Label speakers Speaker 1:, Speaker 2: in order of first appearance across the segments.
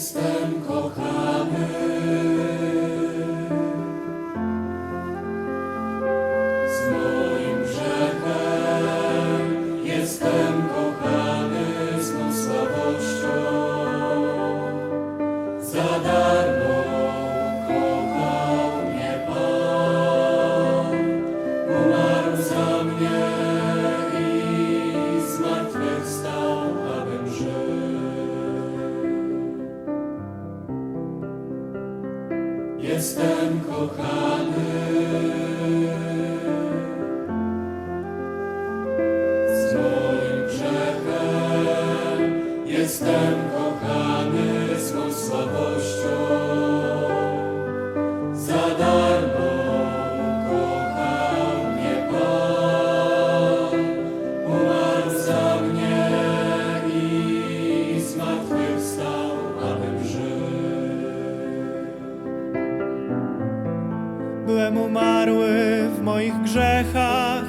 Speaker 1: Jestem kochany. Z moim grzechem jestem kochany Jestem kochany. Z moim grzechem jestem kochany z mą słabością.
Speaker 2: W moich grzechach,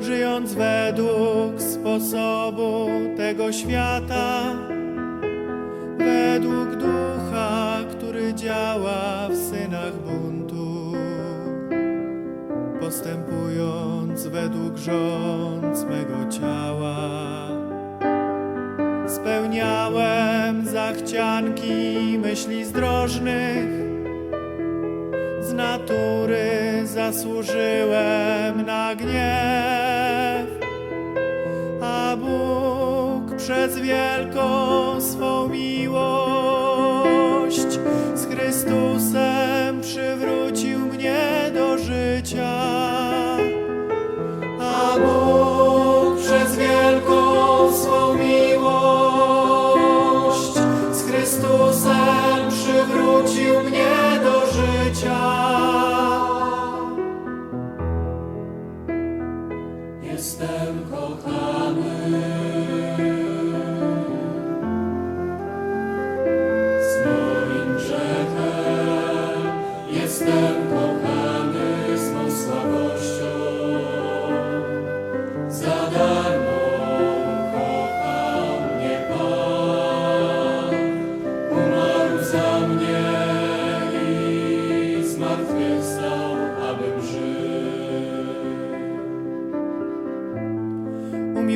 Speaker 2: żyjąc według sposobu tego świata, według ducha, który działa w synach buntu, postępując według rządz mego ciała. Spełniałem zachcianki myśli zdrożnych, zasłużyłem na gniew, a Bóg przez wielką swą miłość z Chrystusem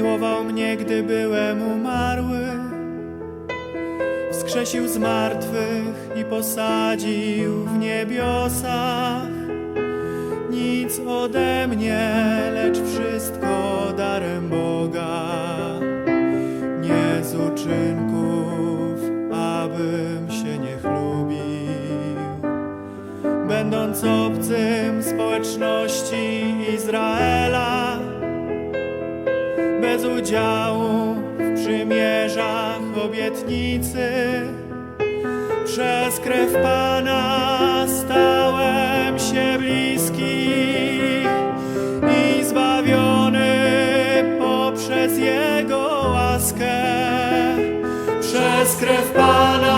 Speaker 2: Umiłował mnie, gdy byłem umarły. Wskrzesił z martwych i posadził w niebiosach. Nic ode mnie, lecz wszystko darem Boga. Nie z uczynków, abym się nie chlubił. Będąc obcym społeczności Izraela, bez udziału w przymierzach obietnicy. Przez krew Pana stałem się bliski i zbawiony poprzez Jego łaskę. Przez krew Pana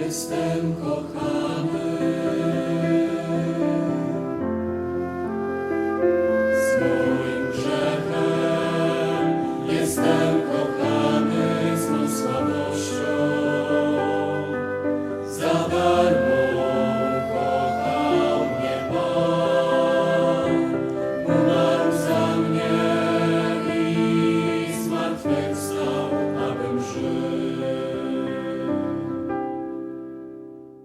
Speaker 2: Jestem kochany.